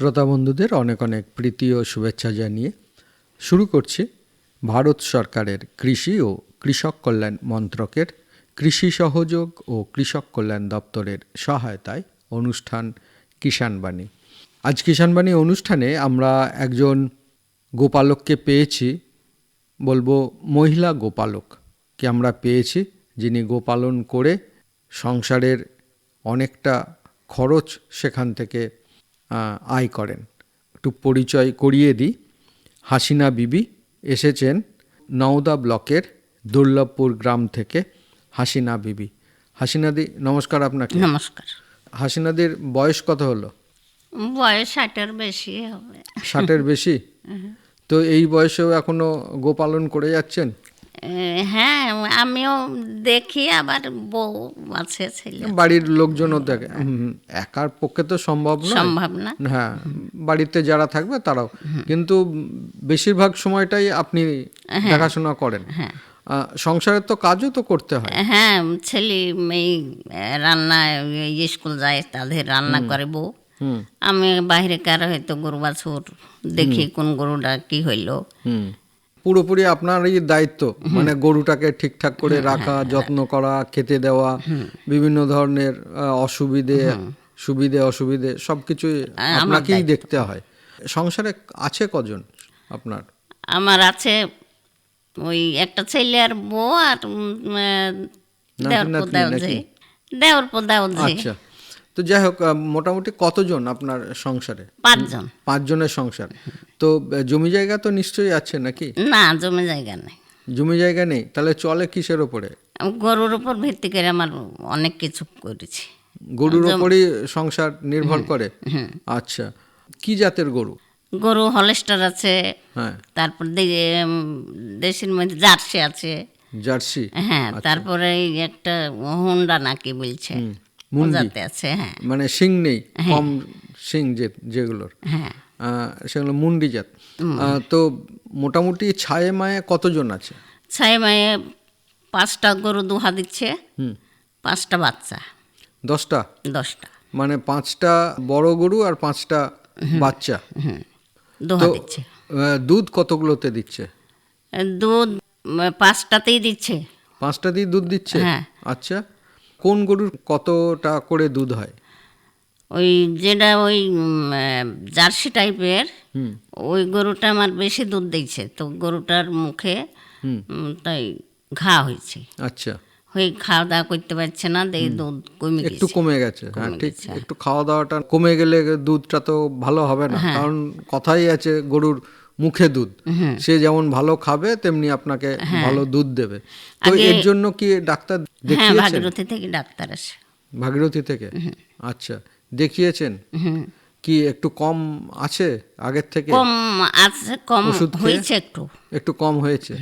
শ্রোতা বন্ধুদের অনেক অনেক প্রীতি ও শুভেচ্ছা জানিয়ে শুরু করছি ভারত সরকারের কৃষি ও কৃষক কল্যাণ মন্ত্রকের কৃষি সহযোগ ও কৃষক কল্যাণ দপ্তরের সহায়তায় অনুষ্ঠান কিষাণবাণী। আজ কিষাণবাণী অনুষ্ঠানে আমরা একজন গোপালককে পেয়েছি, বলব মহিলা গোপালককে আমরা পেয়েছি, যিনি গোপালন করে সংসারের অনেকটা খরচ সেখান থেকে আয় করেন। একটু পরিচয় করিয়ে দিই। হাসিনা বিবি এসেছেন নওদা ব্লকের দুর্লভপুর গ্রাম থেকে হাসিনা বিবি। হাসিনাদি নমস্কার আপনাকে। নমস্কার। হাসিনাদির বয়স কত হলো? বয়স ষাটের বেশি হবে। ষাটের বেশি? তো এই বয়সেও এখনও গোপালন করে যাচ্ছেন? হ্যাঁ আমিও দেখি আবার বউ আছে ছেলে বাড়ির লোকজনও দেখে। একার পক্ষে তো সম্ভব নয়। সম্ভব না। হ্যাঁ বাড়িতে যারা থাকবে তারাও। কিন্তু বেশিরভাগ সময়টাই আপনি দেখাশোনা করেন। আহ, সংসারের তো কাজও তো করতে হয়। হ্যাঁ ছেলে এই রান্না স্কুল যায় তাদের রান্না করে বউ। আমি বাইরে কার হয়তো গরু বাছুর দেখি কোন গরুটা কি হইল। পুরোপুরি আপনারই দায়িত্ব। মানে গরুটাকে ঠিকঠাক করে রাখা যত্ন করা খেতে দেওয়া বিভিন্ন ধরনের অসুবিধে সুবিধে অসুবিধে সবকিছুই আপনাকেই দেখতে হয়। সংসারে আছে কজন আপনার? আমার আছে ওই একটা ছেলে আর বউ আর দেওর পোদাও দেওর পোদাও আচ্ছা। তো যাই হোক মোটামুটি কতজন আপনার সংসারে? পাঁচজন। পাঁচজনের সংসার। তো জমি জায়গা তো নিশ্চয়ই আছে নাকি? না জমি জায়গা নেই। জমি জায়গা নেই? তাহলে চলে কিসের ওপরে? গরুর উপর ভিত্তি করে আমার অনেক কিছু করেছি। গরুর ওপরই সংসার নির্ভর করে? আচ্ছা। কি জাতের গরু? গরু হলেস্টার আছে। হ্যাঁ। তারপর দেশের মধ্যে জার্সি আছে। জার্সি? হ্যাঁ তারপরে এই একটা হুন্ডা নাকি বলছে। যাতে আছে হ্যাঁ। মানে শিং নেই কম শিং যে যেগুলোর। হ্যাঁ। সেগুলো মুন্ডি জাত। তো মোটামুটি ছায়ে মায়ে কতজন আছে? ছাই মায়ে পাঁচটা গরু দুহা দিচ্ছে পাঁচটা বাচ্চা। দশটা? দশটা। মানে পাঁচটা বড় গরু আর পাঁচটা বাচ্চা। দুহা দিচ্ছে। দুধ কতগুলোতে দিচ্ছে? দুধ পাঁচটাতেই দিচ্ছে। পাঁচটা দিয়ে দুধ দিচ্ছে? হ্যাঁ। আচ্ছা। কোন গরুর কতটা করে দুধ হয়? ওই যেটা ওই জার্সি টাইপের ওই গরুটা আমার বেশি দুধ দিচ্ছে। তো গরুটার মুখে তাই ঘা হয়েছে। আচ্ছা। হয়ে খাওয়া দাওয়া করতে পারছে না দেই দুধ কমে একটু কমে গেছে। হ্যাঁ ঠিক। একটু খাওয়া দাওয়াটা কমে গেলে দুধটা তো ভালো হবে না। হ্যাঁ। কারণ কথাই আছে গরুর মুখে দুধ। সে যেমন ভালো খাবে তেমনি আপনাকে ভালো দুধ দেবে। তো এর জন্য কি ডাক্তার হ্যাঁ দেখিয়েছেন? ভাগীরথী থেকে ডাক্তার আসে। ভাগীরথী থেকে? আচ্ছা দেখিয়েছেন? কি একটু কম আছে আগের থেকে? কম আছে কম হয়েছে একটু। একটু কম হয়েছে।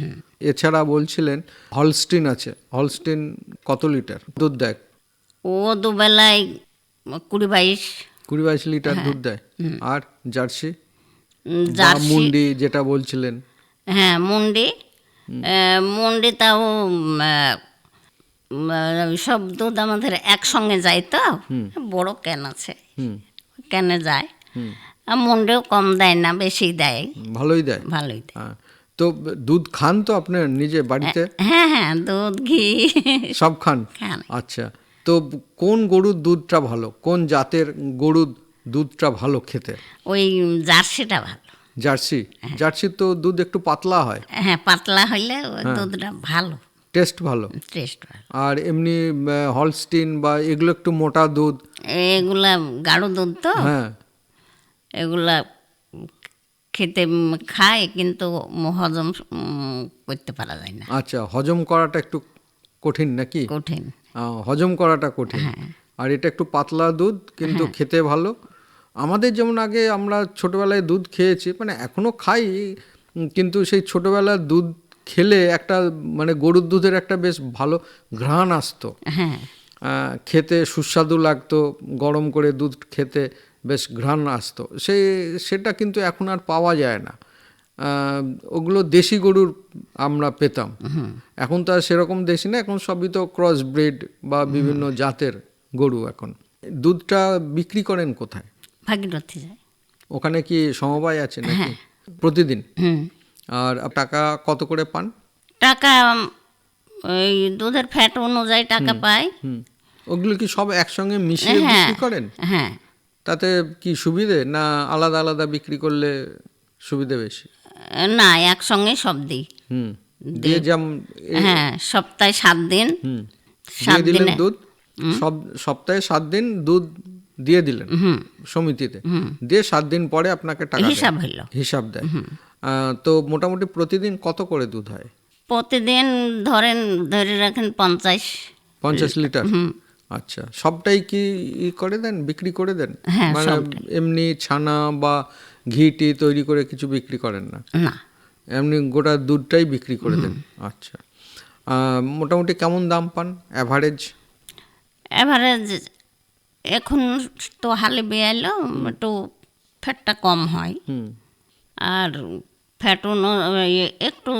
এছাড়া বলছিলেন হলস্টিন আছে। হলস্টিন কত লিটার দুধ দেয়? ও দুবেলায় কুড়ি বাইশ। কুড়ি বাইশ লিটার দুধ দেয়। আর জার্সি? মুন্ডি যেটা বলছিলেন। হ্যাঁ মুন্ডি। মুন্ডি তাও সব দুধ আমাদের একসঙ্গে যায় তো। বড় ক্যান আছে। ক্যানে যায়। আর মুন্ডেও কম দেয় না বেশি দেয়। ভালোই দেয়। ভালোই দেয়। হ্যাঁ। তো দুধ খান তো আপনার নিজে বাড়িতে? হ্যাঁ হ্যাঁ দুধ ঘি। সব খান? খান। আচ্ছা। তো কোন গরুর দুধটা ভালো? কোন জাতের গরুর দুধটা ভালো খেতে। ওই জার্সিটা ভালো। জার্সি? জার্সির তো দুধ একটু পাতলা হয়। হ্যাঁ পাতলা হইলে ওই দুধটা ভালো। টেস্ট ভালো। টেস্ট ভালো। আর এমনি হলস্টিন বা এগুলো একটু মোটা দুধ। এগুলা গাঢ় দুধ তো? হ্যাঁ। এগুলা খেতে খায় কিন্তু হজম করতে পারা যায় না। আচ্ছা হজম করাটা একটু কঠিন নাকি? কঠিন। হজম করাটা কঠিন। আর এটা একটু পাতলা দুধ কিন্তু খেতে ভালো। আমাদের যেমন আগে আমরা ছোটোবেলায় দুধ খেয়েছি মানে এখনও খাই কিন্তু সেই ছোটবেলার দুধ খেলে একটা মানে গরুর দুধের একটা বেশ ভালো ঘ্রাণ আসতো। হ্যাঁ। খেতে সুস্বাদু লাগতো গরম করে দুধ খেতে বেশ ঘ্রাণ আসতো। সে সেটা কিন্তু এখন আর পাওয়া যায় না। ওগুলো দেশি গরুর আমরা পেতাম। এখন তো আর সেরকম দেশি না এখন সবই তো ক্রস ব্রিড বা বিভিন্ন জাতের গরু এখন। দুধটা বিক্রি করেন কোথায়? ভাগীরথী যায়। ওখানে কি সমবায় আছে নাকি? প্রতিদিন? আর টাকা কত করে পান? টাকা ওই দুধের ফ্যাট অনুযায়ী টাকা হুম ওগুলো কি সব একসঙ্গে মিশিয়ে হ্যাঁ বিক্রি করেন? হ্যাঁ। তাতে কি সুবিধে না আলাদা আলাদা বিক্রি করলে সুবিধে বেশি? না একসঙ্গে সব দিই। হুম। দিয়ে যেম হ্যাঁ সপ্তাহে সাত দিন। সাত দিনে। দুধ? সব সপ্তাহে সাত দিন দুধ দিয়ে দিলেন সমিতিতে। দিয়ে সাত দিন পরে আপনাকে টাকা। হিসাব হইল। হিসাব দেয়। তো মোটামুটি প্রতিদিন কত করে দুধ হয়? প্রতিদিন ধরেন ধরে রাখেন পঞ্চাশ। পঞ্চাশ লিটার? আচ্ছা সবটাই কি করে দেন বিক্রি করে দেন? হ্যাঁ, মানে এমনি ছানা বা ঘি টি তৈরি করে কিছু বিক্রি করেন না? এমনি গোটা দুধটাই বিক্রি করে দেন? আচ্ছা। মোটামুটি কেমন দাম পান? অ্যাভারেজ এভারেজ এখন তো হালে বেয়ালো একটু ফ্যাটটা কম হয়। আর ফ্যাট অনু- একটু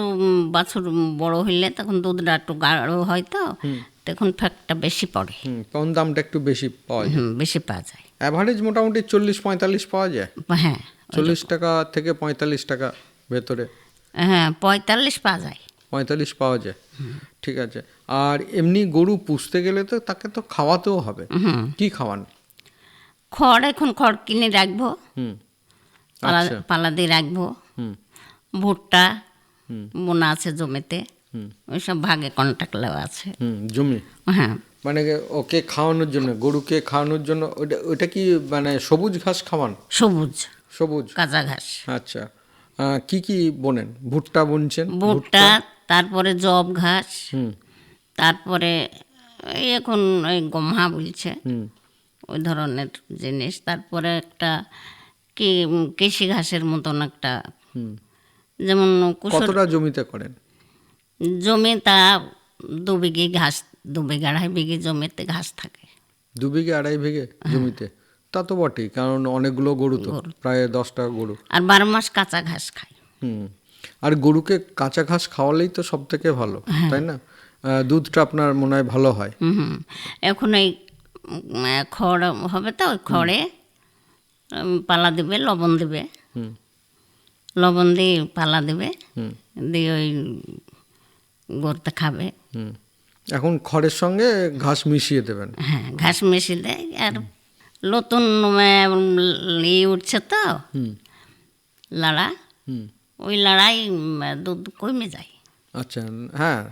বাছুর বড় হইলে তখন দুধটা একটু গাঢ় হয় তো তখন ফ্যাটটা বেশি পড়ে। তখন দামটা একটু বেশি পাওয়া যায়। বেশি পাওয়া যায়। অ্যাভারেজ মোটামুটি চল্লিশ পঁয়তাল্লিশ পাওয়া যায়? হ্যাঁ চল্লিশ টাকা থেকে পঁয়তাল্লিশ টাকা ভেতরে। হ্যাঁ পঁয়তাল্লিশ পাওয়া যায়। পঁয়তাল্লিশ পাওয়া যায়। ঠিক আছে। আর এমনি গরু পুষতে গেলে তো তাকে তো খাওয়াতেও হবে। কি খাওয়ান? খড় এখন খড় কিনে রাখব। হুম। পালা আচ্ছা। পালা দিয়ে রাখব। হুম। ভুট্টা বোনা আছে জমিতে। ওইসব ভাগে কন্ট্যাক্ট দেওয়া আছে। হুম জমি? হ্যাঁ। মানে ওকে খাওয়ানোর জন্য গরুকে খাওয়ানোর জন্য ওটা ওইটা কি মানে সবুজ ঘাস খাওয়ান? সবুজ। সবুজ? কাঁচা ঘাস। আচ্ছা। কি কি বোনেন? ভুট্টা বুনছেন? ভুট্টা? তারপরে জব ঘাস তারপরে এই এখন ওই গমহা বলছে। ওই ধরনের জিনিস। তারপরে একটা কি কেশি ঘাসের মতন একটা। যেমন কতটা জমিতে করেন? জমি তা দু বিঘে ঘাস দু বিঘে আড়াই বিঘে জমিতে ঘাস থাকে। দু বিঘে আড়াই বিঘে জমিতে? তা তো বটেই কারণ অনেকগুলো গরু তো প্রায় দশটা গরু। আর বারো মাস কাঁচা ঘাস খায়। হুম। আর গরুকে কাঁচা ঘাস খাওয়ালেই তো সব থেকে ভালো তাই না? দুধটা আপনার মনে হয় ভালো হয়। এখন এই খড় হবে তো ওই খড়ে পালা দেবে লবণ দেবে। হুম। লবণ দিয়ে পালা দেবে হুম। দিয়ে ওই গরুতে খাবে। হুম। এখন খড়ের সঙ্গে ঘাস মিশিয়ে দেবেন। হ্যাঁ ঘাস মিশিয়ে দেয় আর নতুন উম, ই উঠছে তো হুম। লাড়া। হুম। ওই লড়াই দুধ কমে যায়। আচ্ছা হ্যাঁ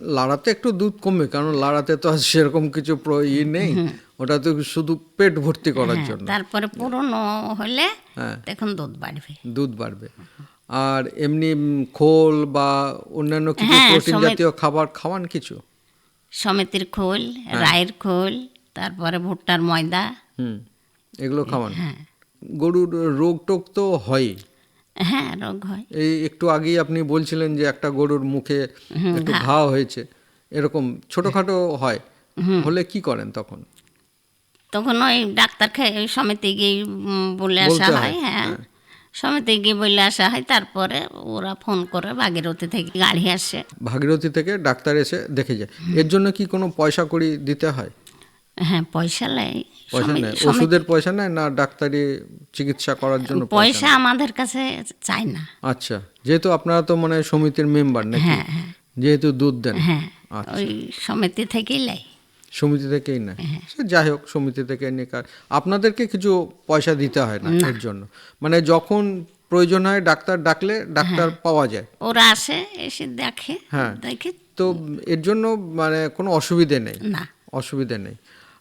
লাড়াতে একটু দুধ কমবে কারণ লাড়াতে তো আর সেরকম কিছু প্র- ই নেই। ওটা তো শুধু পেট ভর্তি করার জন্য। তারপরে পুরনো হলে হ্যাঁ। তখন দুধ বাড়বে। দুধ বাড়বে। আর এমনি খোল বা অন্যান্য কিছু হ্যাঁ, প্রোটিন জাতীয় খাবার খাওয়ান কিছু? সমিতির খোল হ্যাঁ। রায়ের খোল তারপরে ভুট্টার ময়দা। হুম এগুলো খাওয়ান? হ্যাঁ। গরুর রোগ টোগ তো হয়ই। হ্যাঁ রোগ হয়। এই একটু আগেই আপনি বলছিলেন যে একটা গরুর মুখে একটু ঘা হয়েছে এরকম ছোটখাটো হয় হলে কি করেন তখন? তখন ওই ডাক্তার খেয়ে ওই সমিতি গিয়ে বলে আসা হয়, হয় হ্যাঁ। সমিতি গিয়ে বলে আসা হয় তারপরে ওরা ফোন করে ভাগীরথী থেকে গাড়ি আসে। ভাগীরথী থেকে ডাক্তার এসে দেখে যায়। এর জন্য কি কোনো পয়সা করি দিতে হয়? হ্যাঁ পয়সা নেয়। পয়সা নেয়। ওষুধের পয়সা নেয় না ডাক্তারি চিকিৎসা করার জন্য পয়সা আমাদের কাছে চাই না। আচ্ছা যেহেতু আপনারা তো মানে সমিতির মেম্বার নাকি? হ্যাঁ হ্যাঁ। যেহেতু দুধ দেন। হ্যাঁ আচ্ছা। ওই সমিতি থেকেই লাই সমিতি থেকেই না হ্যাঁ। সে যাই হোক সমিতি থেকে নিয়ে আপনাদেরকে কিছু পয়সা দিতে হয় না এর জন্য? মানে যখন প্রয়োজন হয় ডাক্তার ডাকলে ডাক্তার পাওয়া যায়। ওরা আসে এসে দেখে। হ্যাঁ। দেখে। তো এর জন্য মানে কোনো অসুবিধে নেই? না। অসুবিধে নেই।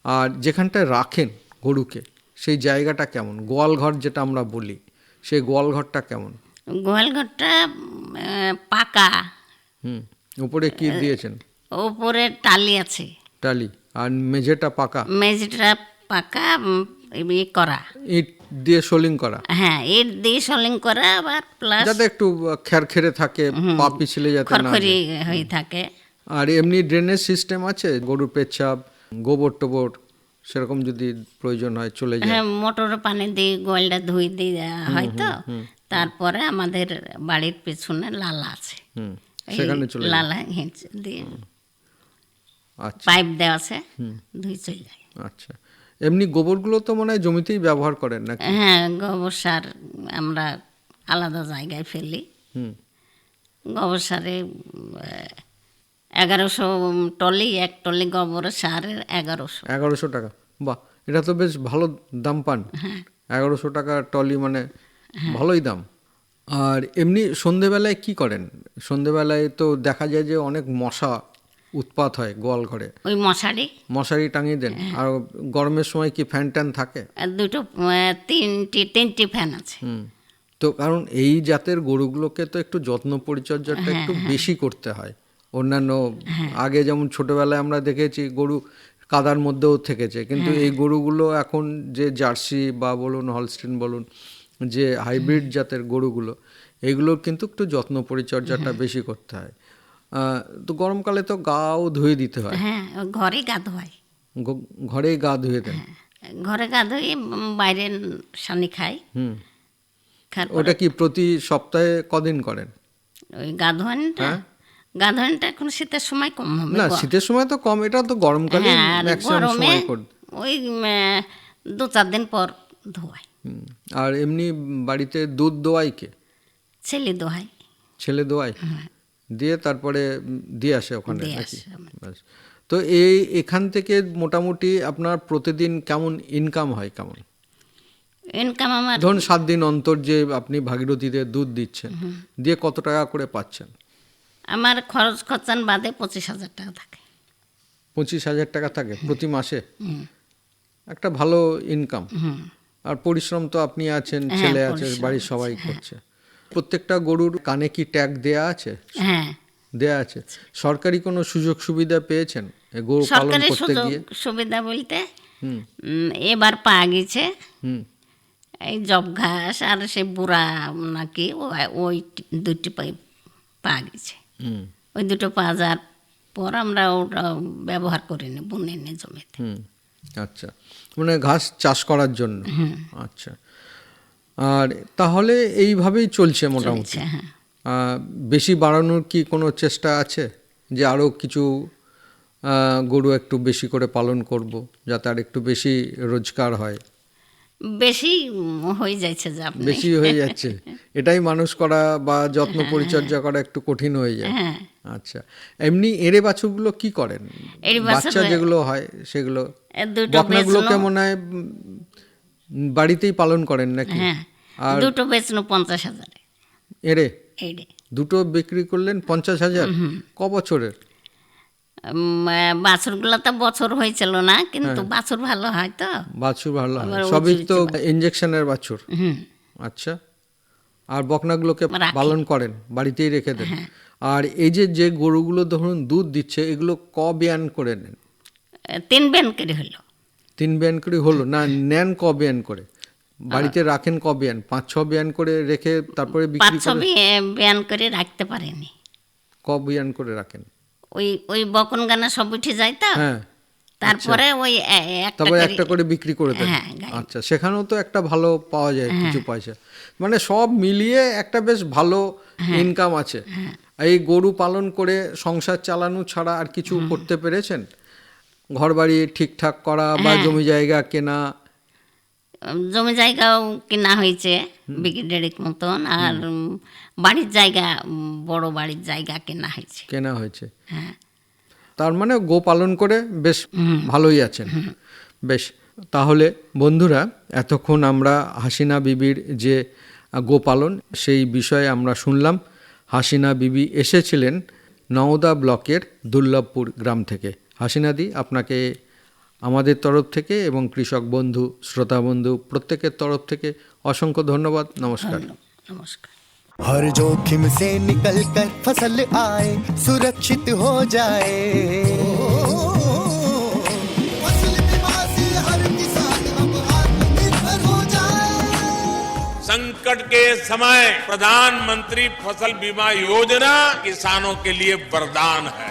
আর যেখানটায় রাখেন গরুকে সেই জায়গাটা কেমন? গোয়াল ঘর যেটা আমরা বলি সেই গোয়াল ঘরটা কেমন? গোয়াল ঘরটা পাকা। হুম উপরে কি দিয়েছেন? ওপরে টালি আছে। টালি আর মেঝেটা পাকা? মেঝেটা পাকা করা। ইট দিয়ে সোলিং করা? হ্যাঁ ইট দিয়ে সলিং করা আবার প্লাস যাতে একটু খেরখেরে থাকে পা পিছলে যাতে না হয়ে থাকে। আর এমনি ড্রেনেজ সিস্টেম আছে গরুর পেচ্ছাপ? গোবর টোবর সেরকম যদি প্রয়োজন হয় চলে যায়। হ্যাঁ মোটরের পানি দিয়ে গোয়ালটা ধুই দিয়ে দেওয়া হয় তো। তারপরে আমাদের বাড়ির পেছনে লালা আছে। সেখানে চলে লালা হিঁচ দিয়ে আচ্ছা। পাইপ দেওয়া আছে ধুই চলে যায়। আচ্ছা। এমনি গোবরগুলো তো মনে হয় জমিতেই ব্যবহার করেন নাকি? হ্যাঁ গোবর সার আমরা আলাদা জায়গায় ফেলি। হুম। গোবর সারে এগারোশো টলি এক টলি গোবর সারের এগারোশো। এগারোশো টাকা। বাহ এটা তো বেশ ভালো দাম পান। এগারোশো টাকা টলি মানে ভালোই দাম। আর এমনি সন্ধেবেলায় কি করেন? সন্ধেবেলায় তো দেখা যায় যে অনেক মশা উৎপাত হয় গোয়াল ঘরে। ওই মশারি? মশারি টাঙিয়ে দেন। আর গরমের সময় কি ফ্যান ট্যান থাকে? দুটো তিনটি তিনটি ফ্যান আছে। হুম। তো কারণ এই জাতের গরুগুলোকে তো একটু যত্ন পরিচর্যাটা একটু বেশি করতে হয়। অন্যান্য আগে যেমন ছোটবেলায় আমরা দেখেছি গরু কাদার মধ্যেও থেকেছে কিন্তু এই গরুগুলো এখন যে জার্সি বা বলুন হলস্টিন বলুন যে হাইব্রিড জাতের গরুগুলো এগুলোর কিন্তু একটু যত্ন পরিচর্যাটা বেশি করতে হয়। তো গরমকালে তো গাও ধুয়ে দিতে হয়। হ্যাঁ ঘরে গা ধোয়। ঘরেই গা ধুয়ে দেন? ঘরে গা ধুয়ে বাইরে সানি খাই হুম। ওটা কি প্রতি সপ্তাহে কদিন করেন? ওই গা ধোয়ানটা গা এখন শীতের সময় কম হবে না শীতের সময় তো কম এটা তো গরমকালে হ্যাঁ ম্যাক্সিমাম গরমে সময় কর ওই দু চার দিন পর ধোয়াই আর এমনি বাড়িতে দুধ দোয়াই কে? ছেলে দোহাই। ছেলে দোয়াই? দিয়ে তারপরে দিয়ে আসে ওখানে। তো এই এখান থেকে মোটামুটি আপনার প্রতিদিন কেমন ইনকাম হয় কেমন? ইনকাম আমার ধরুন সাত দিন অন্তর যে আপনি ভাগীরথীতে দুধ দিচ্ছেন দিয়ে কত টাকা করে পাচ্ছেন? আমার খরচ খরচান বাদে পঁচিশ হাজার টাকা থাকে। পঁচিশ হাজার টাকা থাকে প্রতি মাসে? একটা ভালো ইনকাম আর পরিশ্রম তো আপনি আছেন ছেলে আছে বাড়ির সবাই করছে। প্রত্যেকটা গরুর কানে কি ট্যাগ দেয়া আছে? হ্যাঁ। দেয়া আছে। সরকারি কোনো সুযোগ সুবিধা পেয়েছেন গরু পালন করতে গিয়ে? সুবিধা বলতে হুম। এবার পাওয়া গেছে। হুম। এই জব ঘাস আর সে বুড়া নাকি ওই দুটি পাই পাওয়া গেছে। ওই দুটো যাওয়ার পর আমরা ওটা ব্যবহার করে নি বুনে নি জমিতে। হুম আচ্ছা। মানে ঘাস চাষ করার জন্য? আচ্ছা। আর তাহলে এইভাবেই চলছে মোটামুটি। হ্যাঁ। বেশি বাড়ানোর কি কোনো চেষ্টা আছে? যে আরও কিছু গরু একটু বেশি করে পালন করব যাতে আর একটু বেশি রোজগার হয়? বেশি হয়ে যাচ্ছে যে আপনি। বেশি হয়ে যাচ্ছে। এটাই মানুষ করা বা যত্ন পরিচর্যা করা একটু কঠিন হয়ে যায়। হ্যাঁ। আচ্ছা। এমনি এড়ে বাছুরগুলো কি করেন? বাচ্চা যেগুলো হয় সেগুলো এ দুটো বকনাগুলোকে বেচনো। মনে হয়? বাড়িতেই পালন করেন নাকি? হ্যাঁ। দুটো বেচনো পঞ্চাশ হাজারে। এড়ে? এইডে দুটো বিক্রি করলেন পঞ্চাশ হাজার? ক বছরের? বাছুরগুলো তো বছর হয়েছিল না কিন্তু হ্যাঁ। বাছুর ভালো হয় তো। বাছুর ভালো হয়। সবই তো ইঞ্জেকশনের বাছুর। আচ্ছা। আর বকনাগুলোকে। হ্যাঁ। পালন করেন বাড়িতেই রেখে দেন। আর এই যে যে গরুগুলো ধরুন দুধ দিচ্ছে এগুলো ক বিয়ান করে নেন? তিন বেন করে হলো। তিন বিয়ান করে হলো? না নেন ক বিয়ান করে? বাড়িতে রাখেন ক বিয়ান পাঁচ ছ বিয়ান করে রেখে তারপরে বিক্রি করে বেয়ান করে রাখতে পারেনি। ক বিয়ান করে রাখেন? ওই ওই বকন গানা সব উঠে যায় তো? হ্যাঁ। তারপরে ওই একটা তারপরে একটা করে বিক্রি করে দেন হ্যাঁ, আচ্ছা সেখানেও তো একটা ভালো পাওয়া যায় কিছু পয়সা। মানে সব মিলিয়ে একটা বেশ ভালো ইনকাম আছে। এই গরু পালন করে সংসার চালানো ছাড়া আর কিছু করতে পেরেছেন? ঘর বাড়ি ঠিকঠাক করা বা জমি জায়গা কেনা জমি জায়গাও কেনা হয়েছে বিক্রি ডেড়েক মতন আর বাড়ির জায়গা বড় বাড়ির জায়গা কেনা হয়েছে। কেনা হয়েছে। হ্যাঁ। তার মানে গো পালন করে বেশ ভালোই আছেন। বেশ তাহলে বন্ধুরা এতক্ষণ আমরা হাসিনা বিবির যে গোপালন সেই বিষয়ে আমরা শুনলাম। হাসিনা বিবি এসেছিলেন নওদা ব্লকের দুর্লভপুর গ্রাম থেকে। হাসিনাদি আপনাকে আমাদের তরফ থেকে এবং কৃষক বন্ধু শ্রোতা বন্ধু প্রত্যেকের তরফ থেকে অসংখ্য ধন্যবাদ নমস্কার নমস্কার हर जोखिम से निकल कर फसल आए सुरक्षित हो जाए फसल बीमा से हर किसान अब आत्मनिर्भर हो जाए संकट के समय प्रधानमंत्री फसल बीमा योजना किसानों के लिए वरदान है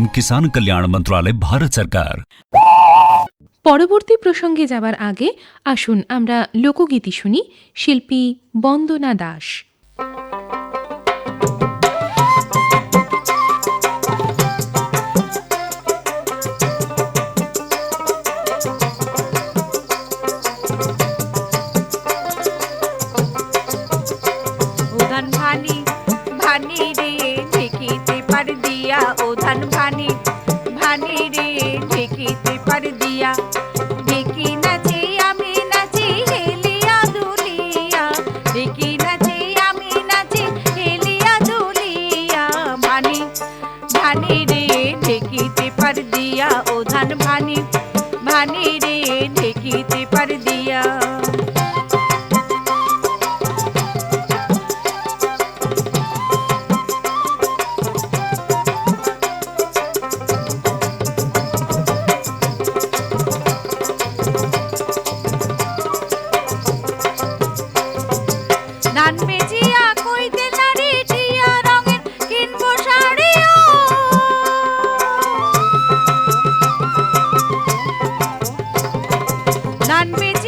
এবং কিষাণ কল্যাণ মন্ত্রণালয় ভারত সরকার পরবর্তী প্রসঙ্গে যাবার আগে আসুন আমরা লোকগীতি শুনি শিল্পী বন্দনা দাস। ধান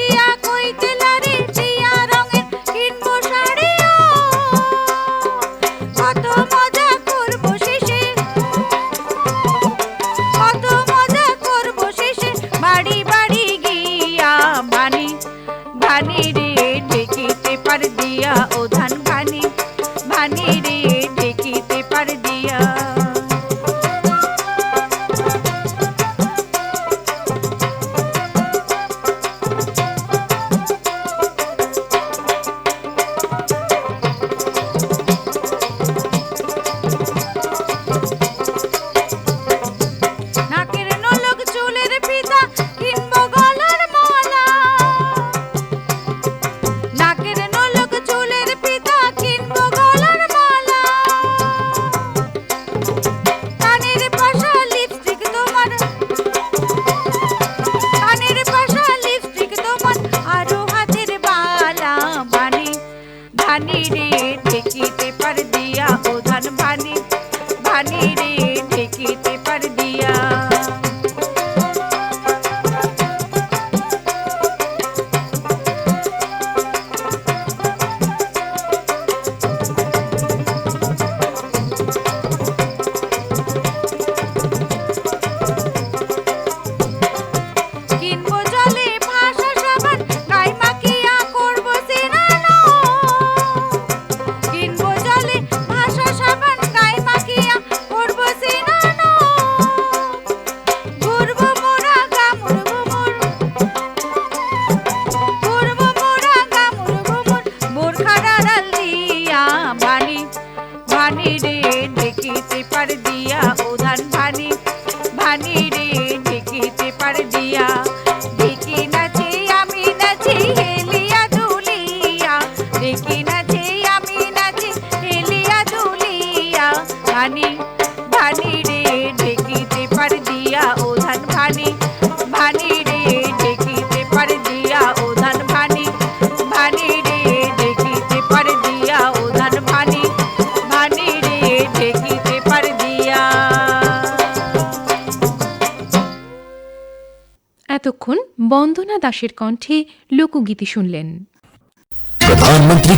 দাসের কণ্ঠে লোকগীতি শুনলেন। প্রধানমন্ত্রী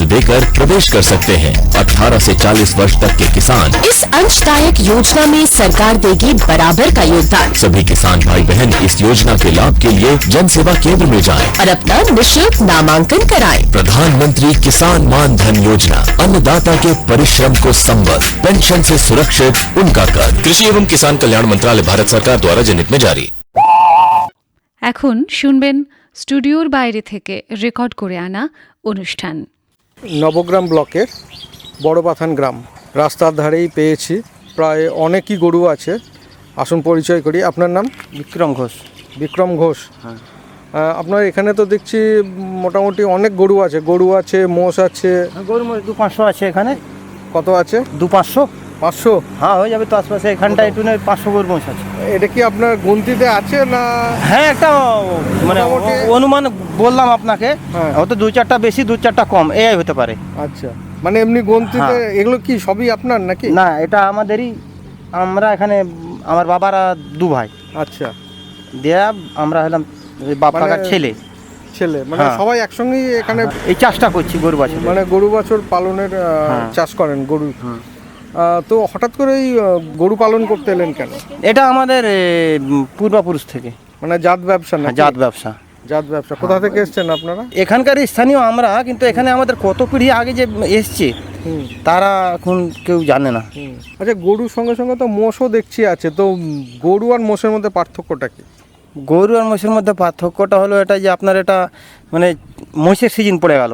देकर प्रवेश कर सकते हैं 18 से 40 वर्ष तक के किसान इस अंशदायक योजना में सरकार देगी बराबर का योगदान सभी किसान भाई बहन इस योजना के लाभ के लिए जन सेवा केंद्र में जाएं। और अपना निशुल्क नामांकन कराएं। प्रधानमंत्री किसान मान धन योजना अन्नदाता के परिश्रम को संबल पेंशन से सुरक्षित उनका कर कृषि एवं किसान कल्याण मंत्रालय भारत सरकार द्वारा जनहित में जारी এখন শুনবেন স্টুডিওর বাইরে থেকে রেকর্ড করে আনা অনুষ্ঠান নবগ্রাম ব্লকের বড়পাথান গ্রাম। রাস্তার ধারেই পেয়েছি। প্রায় অনেকই গরু আছে। আসুন পরিচয় করি। আপনার নাম? বিক্রম ঘোষ। বিক্রম ঘোষ। হ্যাঁ। আপনার এখানে তো দেখছি মোটামুটি অনেক গরু আছে। গরু আছে মোষ আছে। গরু মোষ দু পাঁচশো আছে এখানে। কত আছে? দু পাঁচশো। পাঁচশো? হ্যাঁ হয়ে যাবে তো আশপাশে। এখানটা একটু নয় পাঁচশো গরু মোষ আছে। এটা কি আপনার গুনতিতে আছে না? হ্যাঁ একটা মানে অনুমান বললাম আপনাকে। হ্যাঁ। হয়তো দু চারটা বেশি দু চারটা কম। এই হতে পারে। আচ্ছা। মানে এমনি গন্তিতে হ্যাঁ। এগুলো কি সবই আপনার নাকি? না এটা আমাদেরই আমরা এখানে আমার বাবারা দু ভাই। আচ্ছা। দেয়া আমরা হলাম বাপ মানে- কাকার ছেলে। ছেলে। মানে হ্যাঁ। সবাই একসঙ্গেই এখানে এই চাষটা করছি গরু বাছুর। মানে গরু বছর পালনের। চাষ করেন গরু। তো হঠাৎ করে এই গরু পালন করতে এলেন কেন? এটা আমাদের পূর্বপুরুষ থেকে। মানে জাত ব্যবসা না হ্যাঁ, জাত ব্যবসা। জাত ব্যবসা। কোথা থেকে এসছেন আপনারা? এখানকার স্থানীয় আমরা কিন্তু এখানে আমাদের কত পিঢ়ি আগে যে এসছে তারা এখন কেউ জানে না। আচ্ছা গরুর সঙ্গে সঙ্গে তো মোষও দেখছি আছে। তো গরু আর মোষের মধ্যে পার্থক্যটা কি? গরু আর মোষের মধ্যে পার্থক্যটা হলো এটা যে আপনার এটা মানে মহিষের সিজন পড়ে গেল।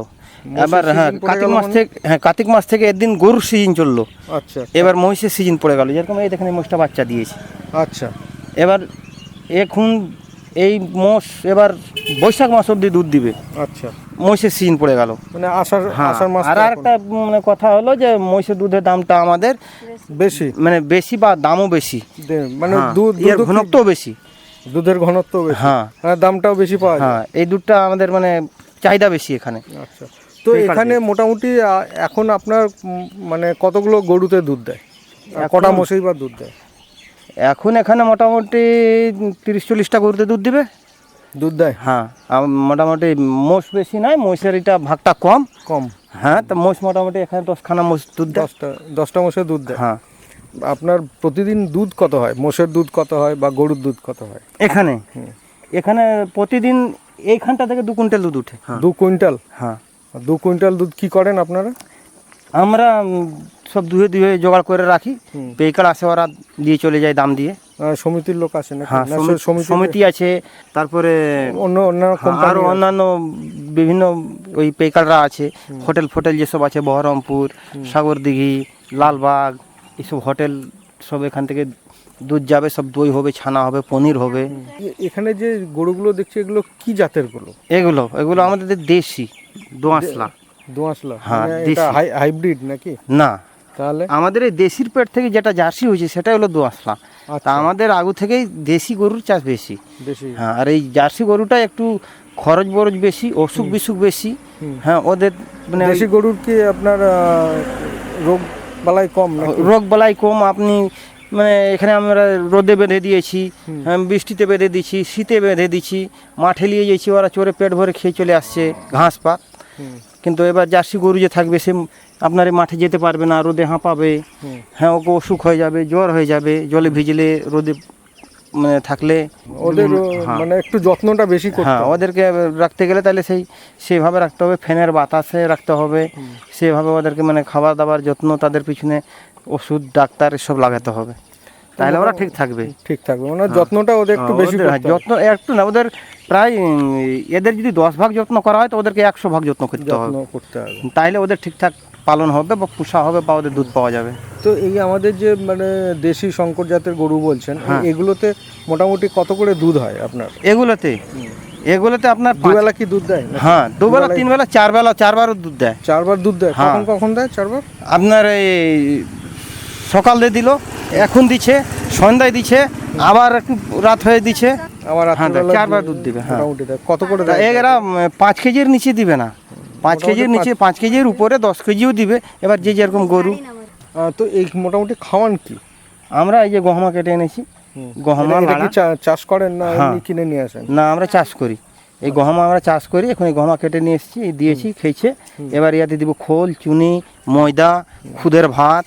এবার হ্যাঁ কার্তিক মাস মানে? থেকে হ্যাঁ কার্তিক মাস থেকে একদিন গরুর সিজন চলল। আচ্ছা এবার মহিষের সিজন পড়ে গেল। যেরকম এই দেখেন এই মোষটা বাচ্চা দিয়েছে। আচ্ছা। এবার এখন এই মোষ এবার বৈশাখ মাস অবধি দুধ দিবে। আচ্ছা। মহিষের সিজন পড়ে গেল। মানে আষাঢ় হ্যাঁ আষাঢ় মাস আর একটা মানে কথা হলো যে মহিষের দুধের দামটা আমাদের বেশি। মানে বেশি বা দামও বেশি। মানে হ্যাঁ, দুধ এর ঘনত্বও বেশি। দুধের ঘনত্ব বেশি। হ্যাঁ। আর দামটাও বেশি পাওয়া যায়। হ্যাঁ এই দুধটা আমাদের মানে চাহিদা বেশি এখানে। আচ্ছা। তো এখানে মোটামুটি এখন আপনার মানে কতগুলো গরুতে দুধ দেয়? কটা মোষেই বা দুধ দেয়? এখন এখানে মোটামুটি তিরিশ চল্লিশটা গরুতে দুধ দিবে। দুধ দেয়? হ্যাঁ মোটামুটি মোষ বেশি নয় মোষের এটা ভাগটা কম। কম। হ্যাঁ তো মোষ মোটামুটি এখানে দশখানা মোষ দুধ দেয়। দশটা দশটা মোষের দুধ দেয়? হ্যাঁ। আপনার প্রতিদিন দুধ কত হয়? মোষের দুধ কত হয় বা গরুর দুধ কত হয়? এখানে? এখানে প্রতিদিন এইখানটা থেকে দু কুইন্টাল দুধ উঠে। দু কুইন্টাল? হ্যাঁ। দু কুইন্টাল দুধ কি করেন আপনারা? আমরা সব ধুয়ে ধুয়ে জোগাড় করে রাখি। পেইকার আসে ওরা দিয়ে চলে যায় দাম দিয়ে। সমিতির লোক আসে হ্যাঁ না সমিতি আছে তারপরে অন্য অন্য হ্যাঁ, কোম্পানি আরও অন্যান্য বিভিন্ন ওই পেকাররা আছে। হোটেল ফোটেল যেসব আছে বহরমপুর সাগরদিঘি লালবাগ এইসব হোটেল সব এখান থেকে দুধ যাবে সব দই হবে ছানা হবে পনির হবে। এখানে যে গরুগুলো দেখছি এগুলো কি জাতেরগুলো এগুলো এগুলো আমাদের দেশি দোঁয়াশলা। দোঁয়াশলা। হ্যাঁ, মানে। হাইব্রিড নাকি? না। তাহলে? আমাদের এই দেশির পেট থেকে যেটা জার্সি হয়েছে সেটা হলো দোঁয়াশলা। তা আচ্ছা। আমাদের আগু থেকেই দেশি গরুর চাষ বেশি। হ্যাঁ আর এই জার্সি গরুটা একটু খরচ বরচ বেশি অসুখ বিসুখ বেশি। হ্যাঁ ওদের মানে দেশি গরুর কি আপনার রোগ বালাই কম রোগ বালাই কম আপনি মানে এখানে আমরা রোদে বেঁধে দিয়েছি হ্যাঁ, বৃষ্টিতে বেঁধে দিচ্ছি শীতে বেঁধে দিচ্ছি মাঠে নিয়ে যাচ্ছি ওরা চোরে পেট ভরে খেয়ে চলে আসছে ঘাস পাত কিন্তু এবার জার্সি গরু যে থাকবে সে আপনার মাঠে যেতে পারবে না রোদে হাঁপাবে। হ্যাঁ, হ্যাঁ ওকে অসুখ হয়ে যাবে জ্বর হয়ে যাবে জলে ভিজলে রোদে মানে থাকলে ওদের হ্যাঁ। মানে একটু যত্নটা বেশি হ্যাঁ ওদেরকে রাখতে গেলে তাহলে সেই সেভাবে রাখতে হবে ফ্যানের বাতাসে রাখতে হবে। সেভাবে ওদেরকে মানে খাবার দাবার যত্ন তাদের পিছনে ওষুধ ডাক্তার এসব লাগাতে হবে। তাহলে ওরা ঠিক থাকবে। ঠিক থাকবে। মানে যত্নটা ওদের একটু হ্যাঁ, বেশি হ্যাঁ, যত্ন একটু না ওদের প্রায় এদের যদি দশ ভাগ যত্ন করা হয় তো ওদেরকে একশো ভাগ যত্ন করতে হবে। করতে হবে। তাইলে ওদের ঠিকঠাক পালন হবে বা পুষা হবে বা ওদের দুধ পাওয়া যাবে। তো এই আমাদের যে মানে দেশি শঙ্কর জাতের গরু বলছেন হ্যাঁ। এগুলোতে মোটামুটি কত করে দুধ হয় আপনার? এগুলোতে? এগুলোতে আপনার দুবেলা কি দুধ দেয় হ্যাঁ দুবেলা দুবেলায়- তিন বেলা চার বেলা চারবারও দুধ দেয়। চারবার দুধ দেয়। হ্যাঁ। কখন কখন দেয়? চারবার? আপনার এই সকাল দিয়ে দিল এখন দিচ্ছে সন্ধ্যায় দিচ্ছে আবার একটু রাত হয়ে দিচ্ছে আমার হ্যাঁ, চারবার দুধ দিবে, হ্যাঁ। কত করে এরা পাঁচ কেজির নিচে দিবে না। পাঁচ কেজির নিচে পাঁচ কেজির উপরে দশ কেজিও দিবে। এবার যে যেরকম গরু তো এই মোটামুটি খাওয়ান কি? আমরা এই যে গহমা কেটে এনেছি। গহমা চাষ করেন না হ্যাঁ। কিনে নিয়ে আসেন? না আমরা চাষ করি। এই গহমা আমরা চাষ করি এখন এই গহমা কেটে নিয়ে এসেছি দিয়েছি খেয়েছে। এবার ইয়াতে দিব খোল চুনি ময়দা খুদের ভাত।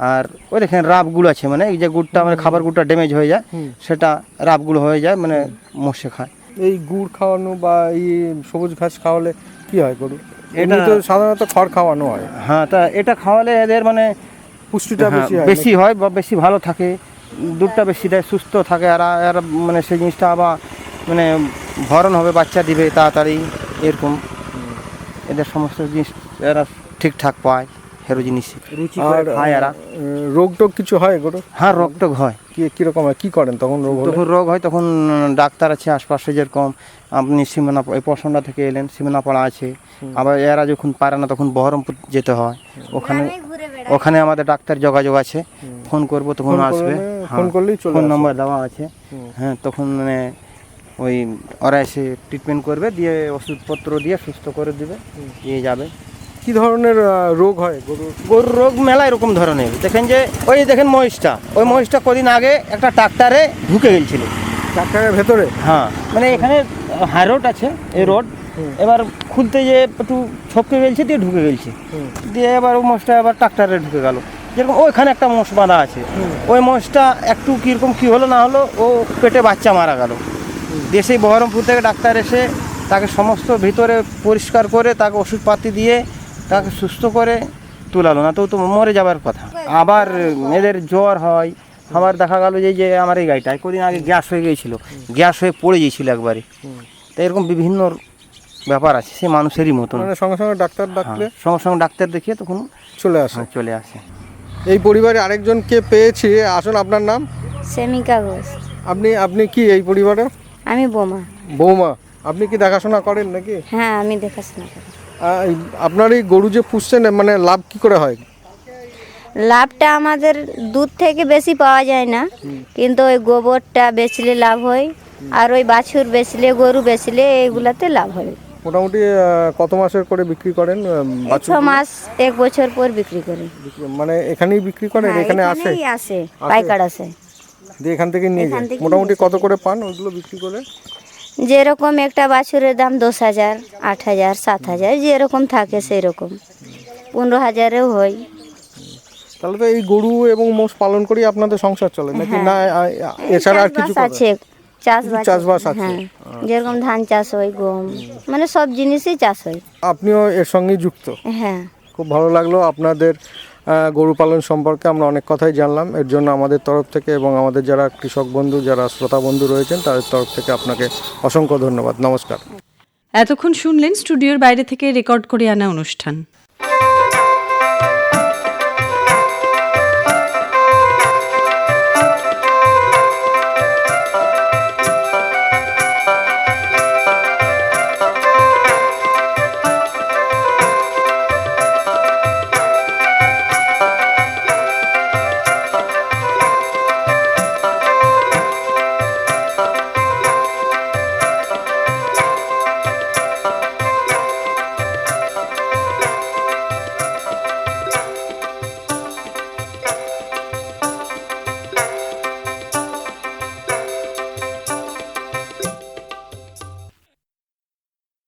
আর ওই দেখেন রাবগুলো আছে মানে এই যে গুড়টা মানে খাবার গুড়টা ড্যামেজ হয়ে যায় সেটা রাবগুলো হয়ে যায় মানে মশে খায়। এই গুড় খাওয়ানো বা এই সবুজ ঘাস খাওয়ালে কি হয় গরু? এটা- তো সাধারণত খড় খাওয়ানো হয়। হ্যাঁ তা এটা খাওয়ালে এদের মানে পুষ্টিটা হ্যাঁ, বেশি হয় বেশি হয় বা বেশি ভালো থাকে দুধটা বেশি দেয় সুস্থ থাকে আর আর মানে সেই জিনিসটা আবার মানে ভরণ হবে বাচ্চা দিবে তাড়াতাড়ি এরকম। এদের সমস্ত জিনিস এরা ঠিকঠাক পায়। হেরো জিনিস। আর খায় এরা। রোগ টোগ কিছু হয় গরু হ্যাঁ রোগ টোগ হয়। কি কীরকম হয়? কি করেন তখন রোগ যখন রোগ হয় তখন ডাক্তার আছে আশপাশে যেরকম। আপনি সীমানা এই পশনটা থেকে এলেন সীমানাপাড়া আছে। আবার এরা যখন পারে না তখন বহরমপুর যেতে হয়। ওখানে ওখানে আমাদের ডাক্তার যোগাযোগ আছে। ফোন করব তখন আসবে। হ্যাঁ, ফোন করলেই চলে ফোন নম্বর দেওয়া আছে। হ্যাঁ তখন মানে ওই ওরা এসে ট্রিটমেন্ট করবে দিয়ে ওষুধপত্র দিয়ে সুস্থ করে দিবে দিয়ে যাবে। কি ধরনের রোগ হয় গরু গরুর রোগ মেলা এরকম ধরনের। দেখেন যে ওই দেখেন মহিষটা ওই মহিষটা কদিন আগে একটা ট্রাক্টারে ঢুকে গেছিল ডাক্তারের ভেতরে? হ্যাঁ মানে এখানে হাই রোড আছে এই রোড এবার খুলতে যে একটু ছপকে গেছে দিয়ে ঢুকে গেছে দিয়ে এবার ওই মোষটা এবার ট্রাক্টারে ঢুকে গেল। যেরকম ওইখানে একটা মোষ বাঁধা আছে। ওই মোষটা একটু কীরকম কী হলো না হলো ও পেটে বাচ্চা মারা গেল। দিয়ে সেই বহরমপুর থেকে ডাক্তার এসে তাকে সমস্ত ভিতরে পরিষ্কার করে তাকে ওষুধপাতি দিয়ে তাকে সুস্থ করে তুলালো না তো তো মরে যাবার কথা। আবার মেয়েদের জ্বর হয় আবার দেখা গেল যে যে আমার এই গাড়িটায় কদিন আগে গ্যাস হয়ে গিয়েছিল গ্যাস হয়ে পড়ে গিয়েছিল একবারে। তো এরকম বিভিন্ন ব্যাপার আছে সে মানুষেরই মতন। মানে সঙ্গে সঙ্গে ডাক্তার ডাকলে? হ্যাঁ, সঙ্গে সঙ্গে ডাক্তার দেখিয়ে তখন চলে আসে। হ্যাঁ, চলে আসে। এই পরিবারে আরেকজনকে পেয়েছি? আসুন আপনার নাম? সেমিকা ঘোষ। আপনি আপনি কি এই পরিবারে আমি বোমা। বৌমা। আপনি কি দেখাশোনা করেন নাকি? হ্যাঁ আমি দেখাশোনা করি। আপনার এই গরু যে পুষছেন মানে লাভ কি করে হয়? লাভটা আমাদের দুধ থেকে বেশি পাওয়া যায় না। কিন্তু ওই গোবরটা বেচলে লাভ হয় আর ওই বাছুর বেচলে গরু বেচলে এগুলাতে লাভ হয়। মোটামুটি কত মাসের করে বিক্রি করেন বাছুর? মাস এক বছর পর বিক্রি করি। মানে এখানেই বিক্রি করেন হ্যাঁ, এখানে আসে? আসে পাইকার আসে। দিয়ে এখান থেকে নিয়ে যায়? মোটামুটি কত করে পান ওইগুলো বিক্রি করে? যেরকম একটা বাছুরের দাম দশ হাজার আট হাজার সাত হাজার যেরকম থাকে সেই রকম পনেরো হাজারেও হয়। তাহলে তো এই গরু এবং মোষ পালন করেই আপনাদের সংসার চলে নাকি না আ- আ- এছাড়া আর কিছু আছে চাষবাস চাষবাস আছে। হ্যাঁ। যেরকম ধান চাষ হয় গম মানে সব জিনিসই চাষ হয়। আপনিও এর সঙ্গে যুক্ত? হ্যাঁ। খুব ভালো লাগল আপনাদের গরু পালন সম্পর্কে আমরা অনেক কথাই জানলাম। এর জন্য আমাদের তরফ থেকে এবং আমাদের যারা কৃষক বন্ধু, যারা শ্রোতা বন্ধু রয়েছেন, তাদের তরফ থেকে আপনাকে অসংখ্য ধন্যবাদ। নমস্কার। এতক্ষণ শুনলেন স্টুডিওর বাইরে থেকে রেকর্ড করে আনা অনুষ্ঠান।